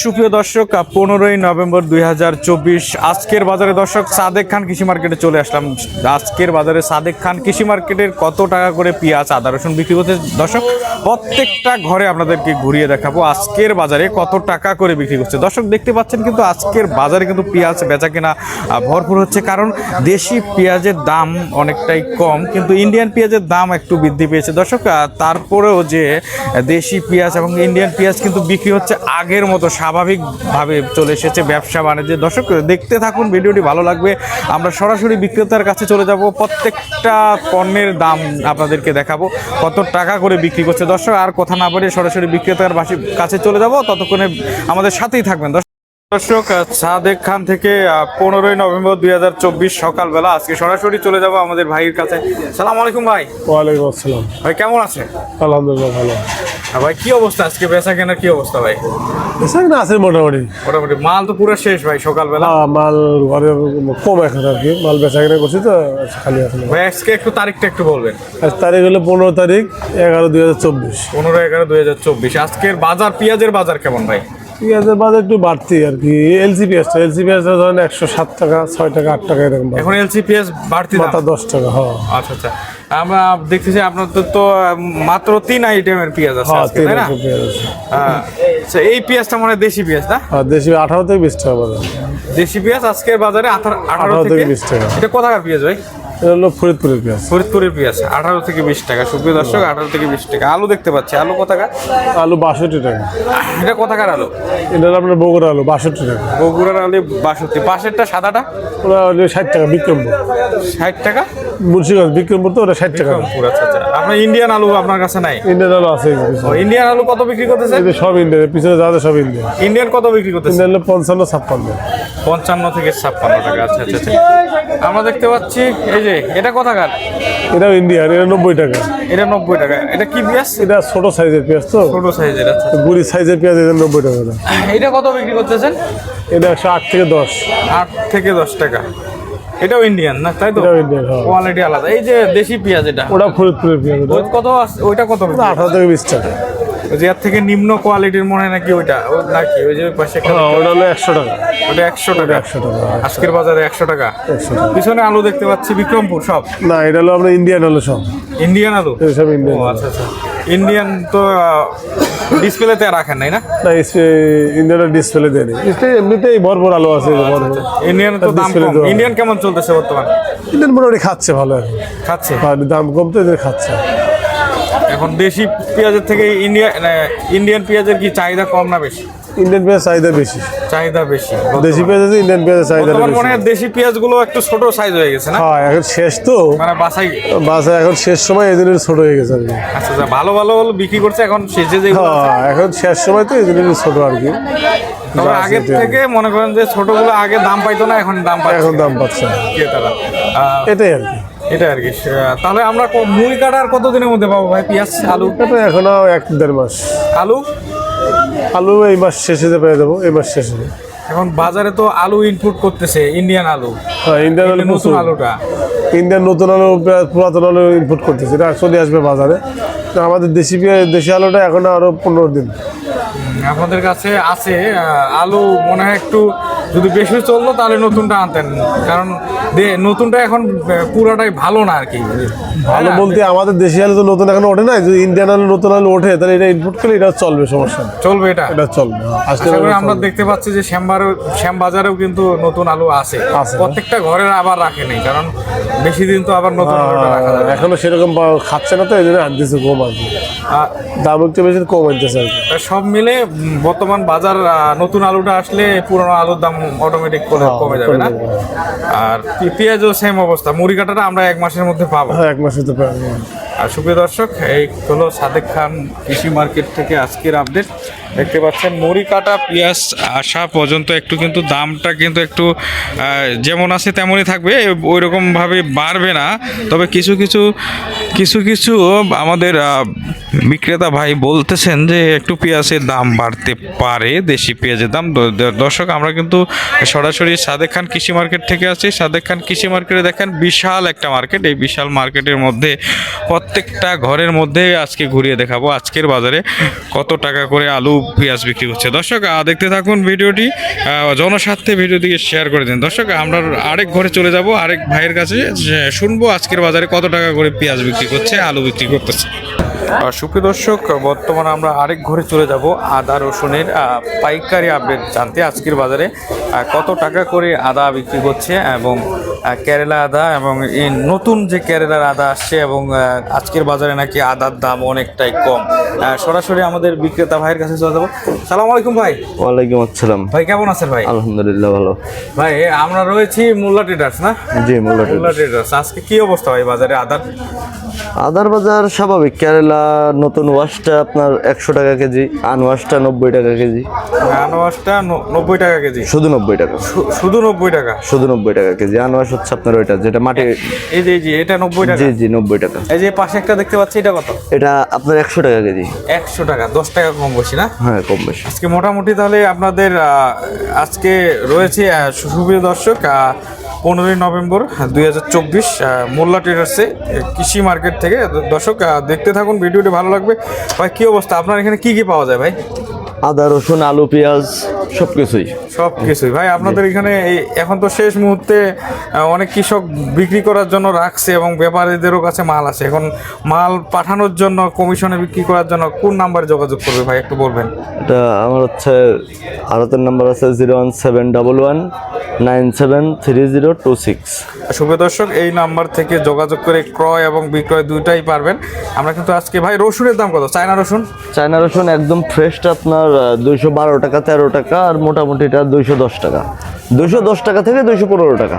সুপ্রিয় দর্শক পনেরোই নভেম্বর দুই হাজার চব্বিশ, আজকের বাজারে দর্শক, সাদেক খান কৃষি মার্কেটে চলে আসলাম। আজকের বাজারে সাদেক খান কৃষি মার্কেটের কত টাকা করে পেঁয়াজ, আদা, রসুন বিক্রি করতে দর্শক, প্রত্যেকটা ঘরে আপনাদেরকে ঘুরিয়ে দেখাবো আজকের বাজারে কত টাকা করে বিক্রি করছে। দর্শক, দেখতে পাচ্ছেন কিন্তু আজকের বাজারে কিন্তু পেঁয়াজ বেচা কেনা ভরপুর হচ্ছে কারণ দেশি পেঁয়াজের দাম অনেকটাই কম, কিন্তু ইন্ডিয়ান পেঁয়াজের দাম একটু বৃদ্ধি পেয়েছে। দর্শক তারপরেও যে দেশি পেঁয়াজ এবং ইন্ডিয়ান পেঁয়াজ কিন্তু বিক্রি হচ্ছে আগের মতো স্বাভাবিকভাবে চলে এসেছে ব্যবসা বাণিজ্যে। দর্শক, দেখতে থাকুন, ভিডিওটি ভালো লাগবে। আমরা সরাসরি বিক্রেতার কাছে চলে যাব। প্রত্যেকটা পণ্যের দাম আপনাদেরকে দেখাবো। কত টাকা করে বিক্রি করছে। দর্শক, আর কথা না বলে সরাসরি বিক্রেতার কাছে চলে যাব। ততক্ষণে আমাদের সাথেই থাকবেন। দর্শক সাদেক খান থেকে পনেরোই নভেম্বর দুই হাজার চব্বিশ সকালবেলা আজকে সরাসরি চলে যাব আমাদের ভাইয়ের কাছে। সালাম আলাইকুম ভাই। ওয়ালাইকুম আসসালাম। ভাই কেমন আছে আলহামদুলিল্লাহ ভালো। ভাই কি অবস্থা? আজকে বেচা কেনার কি অবস্থা ভাই? এসে না আছে মোটামুটি। মোটামুটি মাল তো পুরো শেষ ভাই সকালবেলা। মাল ঘরে কম এখন আর কি। মাল বেচা কিনা করছি তো খালি এখন ভাই আজকে একটু তারিখটা একটু বলবেন। আজ তারিখ হলো পনেরো তারিখ এগারো দুই হাজার চব্বিশ। পনেরো এগারো দুই হাজার চব্বিশ। আজকের বাজার পেঁয়াজের বাজার কেমন ভাই? পেঁয়াজের বাজার একটু বাড়তি আর কি। এলসি পেঁয়াজটা এলসি পেঁয়াজটা ধরেন একশো সাত টাকা ছয় টাকা আট টাকা এরকম। এখন এলসি পেঁয়াজ বাড়তি মাথা দশ টাকা হ্যাঁ। আচ্ছা আচ্ছা। আমরা দেখতেছি আপনাদের তো মাত্র তিন আইটেমের পেঁয়াজ আছে হ্যাঁ তাই না? হ্যাঁ, আচ্ছা, এই পেঁয়াজটা মনে হয় দেশি পেঁয়াজ না? আর দেশি আঠারো থেকে বিশ টাকা বাজার। দেশি পেঁয়াজ আজকের বাজারে আঠারো আঠারো 18 থেকে 20 টাকা। এটা কোথাকার পেঁয়াজ ভাই? এটা হলো ফরিদপুরের পেঁয়াজ। ফরিদপুরের পেঁয়াজ আঠারো থেকে বিশ টাকা। সুপ্রিয় দর্শক আঠারো থেকে বিশ টাকা। আলু দেখতে পাচ্ছি আলু কোথাকার আলু বাষট্টি টাকা। এটা কোথাকার আলু? এটা আপনার বগুড়া আলু বাষট্টি টাকা। বগুড়ার আলু বাষট্টি। পাশেরটা সাদাটা? ওরা হলো ষাট টাকা বিক্রমপুর। ষাট টাকা? মুন্সিগঞ্জ বিক্রমপুর তো ওটা ষাট টাকা। আচ্ছা আচ্ছা। আপনার ইন্ডিয়ান আলু আপনার কাছে নাই? ইন্ডিয়ান আলু আছে ও ইন্ডিয়ান আলু কত বিক্রি করতেছে সব ইন্ডিয়ান পিছনে যাদের সব ইন্ডিয়ান ইন্ডিয়ান কত বিক্রি করতেছে? ইন্ডিয়ান হলো পঞ্চান্ন ছাপ্পান্ন। পঞ্চান্ন থেকে ছাপ্পান্ন টাকা আচ্ছা আচ্ছা আচ্ছা। আমরা দেখতে পাচ্ছি এই যে এটা কোথাকার? এটাও ইন্ডিয়ান এটা নব্বই টাকা। এটা নব্বই টাকা। এটা কি পেঁয়াজ? এটা ছোট সাইজের পেঁয়াজ তো। ছোট সাইজের আচ্ছা গুড়ি সাইজের পেঁয়াজ এটা নব্বই টাকা এটা। কত বিক্রি করতেছেন? এটা একশো আট থেকে দশ। আট থেকে দশ টাকা। এটাও ইন্ডিয়ান না তাই তো? ইন্ডিয়ান হ্যাঁ। কোয়ালিটি আলাদা। এই যে দেশি পেঁয়াজ এটা? ওটা ফরিদপুরের পেঁয়াজ কত আছে- ওইটা কত? আঠারো থেকে বিশ টাকা। যে এর থেকে নিম্ন কোয়ালিটির মনে হয় নাকি ওইটা নাকি ওই যে পাশে হ্যাঁ ওটা হলো একশো টাকা। ওটা একশো টাকা। একশো টাকা। আজকের বাজারে একশো টাকা। পিছনে আলু দেখতে পাচ্ছি বিক্রমপুর সব? না এটা হলো আপনার ইন্ডিয়ান হলো সব। ইন্ডিয়ান আলু? সব ইন্ডিয়ান আচ্ছা আচ্ছা। ইন্ডিয়ান তো ডিসপ্লেতে রাখেন নাই না? না ইন্ডিয়ানের ডিসপ্লে দেয়নি। ডিসপ্লে এমনিতেই ভরপুর আলু আছে এই যে ভরপুর। ইন্ডিয়ান তো দাম কম। ইন্ডিয়ান কেমন চলতেছে বর্তমান? ইন্ডিয়ান মোটামুটি খাচ্ছে ভালো খাচ্ছে? দাম কম তো এদের খাচ্ছে। এখন দেশি পেঁয়াজের থেকে ইন্ডিয়া ইন্ডিয়ান পেঁয়াজের কি চাহিদা কম না বেশি? ইন্ডিয়ান পেঁয়াজ চাহিদা বেশি। চাহিদা বেশি। দেশি পেঁয়াজ আছে ইন্ডিয়ান পেঁয়াজের চাহিদা বর্তমান মনে বেশি হয় দেশি পেঁয়াজগুলো একটু ছোট সাইজ হয়ে গেছে না? হ্যাঁ এখন শেষ তো। মানে বাসাই বাস এখন শেষ সময় এই জন্য ছোট হয়ে গেছে আর কি। আচ্ছা আচ্ছা ভালো ভালো হলো বিক্রি করছে এখন শেষে যে হ্যাঁ এখন শেষ সময় তো এই জন্য ছোট আর কি। তবে আগের থেকে মনে করেন যে ছোটগুলো আগে দাম পাইতো না এখন দাম পাচ্ছে। এখন দাম পাচ্ছে। এটাই আর কি। এটা আর কি। তাহলে আমরা মুড়ি কাটার কতদিনের মধ্যে পাবো ভাই? পেঁয়াজ আলু? এখনও এক দেড় মাস। আলু? আলু এই মাস শেষে পেয়ে দেবো এই মাস শেষে এখন বাজারে তো আলু ইনপুট করতেছে ইন্ডিয়ান আলু। হ্যাঁ ইন্ডিয়ান আলু নতুন আলুটা। ইন্ডিয়ান নতুন আলু পুরাতন আলু ইনপুট করতেছে এটা চলে আসবে বাজারে। তো আমাদের দেশি দেশি আলুটা এখন আরও পনেরো দিন। আপনাদের কাছে আছে আলু মনে হয় একটু যদি বেশি চলল তাহলে নতুনটা আনতেন। কারণ নতুনটা এখন পুরোটাই ভালো না আর কি। ভালো বলতে আমাদের দেশি আলু তো নতুন এখন ওঠে না যদি ইন্ডিয়ান আলু নতুন আলু ওঠে তাহলে এটা ইনপুট করলে এটা চলবে সমস্যা চলবে এটা? এটা চলবে আজকে আমরা দেখতে পাচ্ছি যে শ্যামবারও শ্যামবাজারেও কিন্তু নতুন আলু আছে। প্রত্যেকটা ঘরের আবার রাখে নেই কারণ বেশি দিন তো আবার নতুন না। এখনও সেরকম খাচ্ছে না তো এই জন্য আনতেছে কম আর দাম একটু বেশি কম আনতেছে কি। সব মিলে বর্তমান বাজার নতুন আলুটা আসলে পুরনো আলুর দাম অটোমেটিক করে হ্যাঁ, কমে যাবে না। আর পে- পেঁয়াজও সেম অবস্থা। মুড়ি কাটাটা আমরা এক মাসের মধ্যে পাবো। হ্যাঁ এক মাসে তো পাবো। আর সুপ্রিয় দর্শক এই হলো সাদেক খান কৃষি মার্কেট থেকে আজকের আপডেট দেখতে পাচ্ছেন, মুড়ি কাটা পেঁয়াজ আসা পর্যন্ত একটু কিন্তু দামটা কিন্তু একটু যেমন আছে তেমনই থাকবে ওই রকমভাবে বাড়বে না। তবে কিছু কিছু কিছু কিছু আমাদের বিক্রেতা ভাই বলতেছেন যে একটু পেঁয়াজের দাম বাড়তে পারে, দেশি পেঁয়াজের দাম। দর্শক, আমরা কিন্তু সরাসরি সাদেক খান কৃষি মার্কেট থেকে আছি সাদেক খান কৃষি মার্কেটে দেখেন বিশাল একটা মার্কেট, এই বিশাল মার্কেটের মধ্যে, প্রত্যেকটা ঘরের মধ্যে আজকে ঘুরিয়ে দেখাবো। আজকের বাজারে কত টাকা করে আলু পেঁয়াজ বিক্রি করছে। দর্শক দেখতে থাকুন ভিডিওটি জনস্বার্থে ভিডিওটিকে শেয়ার করে দিন। দর্শক, আমরা আরেক ঘরে চলে যাব, আরেক ভাইয়ের কাছে। শুনব আজকের বাজারে কত টাকা করে পেঁয়াজ বিক্রি করছে, আলু বিক্রি করতেছে। সুপ্রিয় দর্শক বর্তমানে আমরা আরেক ঘরে চলে যাব আদা রসুনের পাইকারি আপডেট জানতে। আজকের বাজারে কত টাকা করে আদা বিক্রি করছে এবং কেরালা আদা এবং এই নতুন যে কেরালার আদা আসছে এবং আজকের বাজারে নাকি আদার দাম অনেকটাই কম। সরাসরি আমাদের বিক্রেতা ভাইয়ের কাছে চলে যাব। সালাম আলাইকুম ভাই। ওয়ালাইকুম আসসালাম। ভাই কেমন আছেন ভাই? আলহামদুলিল্লাহ ভালো। ভাই আমরা রয়েছি মোল্লা ট্রেডার্স না? জি মোল্লা ট্রেডার্স আজকে কি অবস্থা ভাই বাজারে আদার? আদার বাজার স্বাভাবিক। কেরালা নতুন ওয়াশটা আপনার একশো টাকা কেজি আনওয়াশটা নব্বই টাকা কেজি। আনোয়াসটা ন- নব্বই টাকা কেজি। শুধু নব্বই টাকা। শুধু নব্বই টাকা? শুধু নব্বই টাকা কেজি। আনওয়াশ হচ্ছে আপনার ওইটা যেটা মাটি এই যে জি এটা নব্বই টাকা? জি জি নব্বই টাকা। এই যে পাশে একটা দেখতে পাচ্ছি এটা কত? এটা আপনার একশো টাকা কেজি। একশো টাকা দশ টাকা কম বেশি না? হ্যাঁ কম বেশি। আজকে মোটামুটি তাহলে আপনাদের আজকে রয়েছে সুপ্রিয় দর্শক পনেরোই নভেম্বর দুই হাজার চব্বিশ মোল্লা ট্রেডার্সে কৃষি মার্কেট থেকে দর্শক দেখতে থাকুন, ভিডিওটি ভালো লাগবে। ভাই, কী অবস্থা? আপনার এখানে কী কী পাওয়া যায় ভাই? আদা, রসুন, আলু, পেঁয়াজ সব কিছুই সব কিছুই ভাই আপনাদের এখানে এখন তো শেষ মুহূর্তে অনেক কৃষক বিক্রি করার জন্য রাখছে এবং ব্যাপারীদেরও কাছে মাল আছে। এখন মাল পাঠানোর জন্য কমিশনে বিক্রি করার জন্য কোন নাম্বারে যোগাযোগ করবে ভাই একটু বলবেন? এটা আমার হচ্ছে আরতের নাম্বার আছে zero one seven double one nine seven three zero two six. শুভ দর্শক এই নাম্বার থেকে যোগাযোগ করে ক্রয় এবং বিক্রয় দুইটাই পারবেন। আমরা কিন্তু আজকে ভাই রসুনের দাম কত? চায়না রসুন? চায়না রসুন একদম ফ্রেশটা আপনার দুইশো বারো টাকা তেরো টাকা আর মোটামুটি এটা দুইশো দশ টাকা। দুইশো দশ টাকা থেকে দুইশো পনেরো টাকা।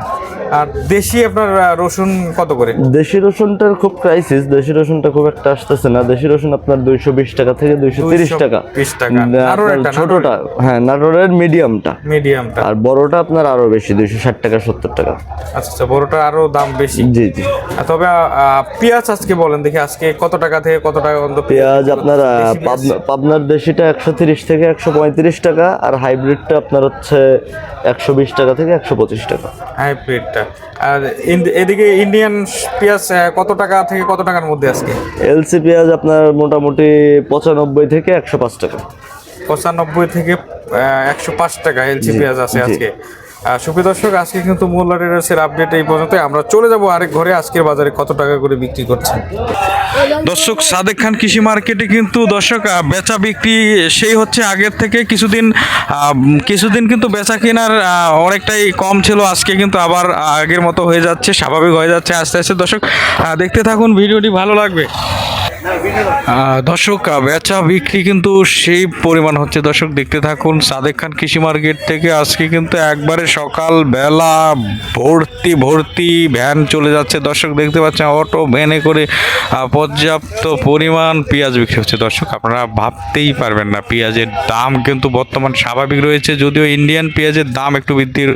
আর দেশি আপনার রসুন কত করে? দেশি রসুনটার খুব ক্রাইসিস দেশি রসুনটা খুব একটা আসতেছে না। দেশি রসুন আপনার দুইশো বিশ টাকা থেকে দুইশো তিরিশ টাকা। 220 টাকা। উম, ছোটটা হ্যাঁ নাটোরের মিডিয়ামটা মিডিয়ামটা আর বড়টা আপনার আরও বেশি দুইশো ষাট টাকা সত্তর টাকা। আচ্ছা বড়টা আরও দাম বেশি। জি জি। তবে পেঁয়াজ আজকে বলেন দেখি আজকে কত টাকা থেকে কত টাকা পর্যন্ত পেঁয়াজ আপনার পাবনার দেশিটা একশো তিরিশ থেকে একশো পঁয়ত্রিশ টাকা আর হাইব্রিডটা আপনার হচ্ছে একশো বিশ টাকা থেকে একশো পঁচিশ টাকা। হাইব্রিডটা। আর ইন- এদিকে ইন্ডিয়ান পেঁয়াজ কত টাকা থেকে কত টাকার মধ্যে আজকে? এলসি পেঁয়াজ আপনার মোটামুটি পঁচানব্বই থেকে একশো পাঁচ টাকা। পঁচানব্বই থেকে একশো পাঁচ টাকা এলসি পেঁয়াজ আছে আজকে। সুপ্রিয় দর্শক, আজকে কিন্তু মোল্লা ট্রেডার্সের আপডেট এই পর্যন্ত আমরা চলে যাব আরেক ঘরে, আজকের বাজারে কত টাকা করে বিক্রি করছে দর্শক, সাদেক খান কৃষি মার্কেটে কিন্তু দর্শক বেচা বিক্রি সেই হচ্ছে আগের থেকে। কিছুদিন কিছুদিন কিন্তু বেচা কেনার অনেকটাই কম ছিল। আজকে কিন্তু আবার আগের মতো হয়ে যাচ্ছে, স্বাভাবিক হয়ে যাচ্ছে আস্তে আস্তে। দর্শক দেখতে থাকুন, ভিডিওটি ভালো লাগবে। দর্শক বেচা বিক্রি কিন্তু সেই পরিমাণ হচ্ছে। দর্শক, দেখতে থাকুন, সাদেক খান কৃষি মার্কেট থেকে আজকে কিন্তু একবারে সকাল বেলা ভর্তি ভর্তি ভ্যান চলে যাচ্ছে। দর্শক, দেখতে পাচ্ছেন, অটো, ভ্যানে করে পর্যাপ্ত পরিমাণ পেঁয়াজ বিক্রি হচ্ছে। দর্শক, আপনারা ভাবতেই পারবেন না, পেঁয়াজের দাম কিন্তু বর্তমান স্বাভাবিক রয়েছে। যদিও ইন্ডিয়ান পেঁয়াজের দাম একটু বৃদ্ধির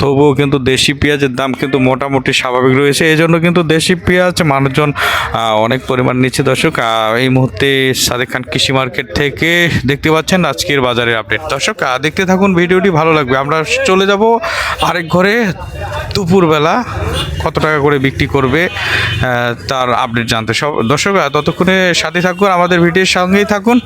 তবুও কিন্তু দেশি পেঁয়াজের দাম কিন্তু মোটামুটি স্বাভাবিক রয়েছে। এই জন্য কিন্তু দেশি পেঁয়াজ মানুষজন অনেক পরিমাণ নিচ্ছে দর্শক। এই মুহূর্তে সাদেক খান কৃষি মার্কেট থেকে দেখতে পাচ্ছেন আজকের বাজারের আপডেট। দর্শক দেখতে থাকুন, ভিডিওটি ভালো লাগবে। আমরা চলে যাব আরেক ঘরে। দুপুরবেলা কত টাকা করে বিক্রি করবে তার আপডেট জানতে। সব দর্শক ততক্ষণে সাথে থাকুন, আমাদের ভিডিওর সঙ্গেই থাকুন।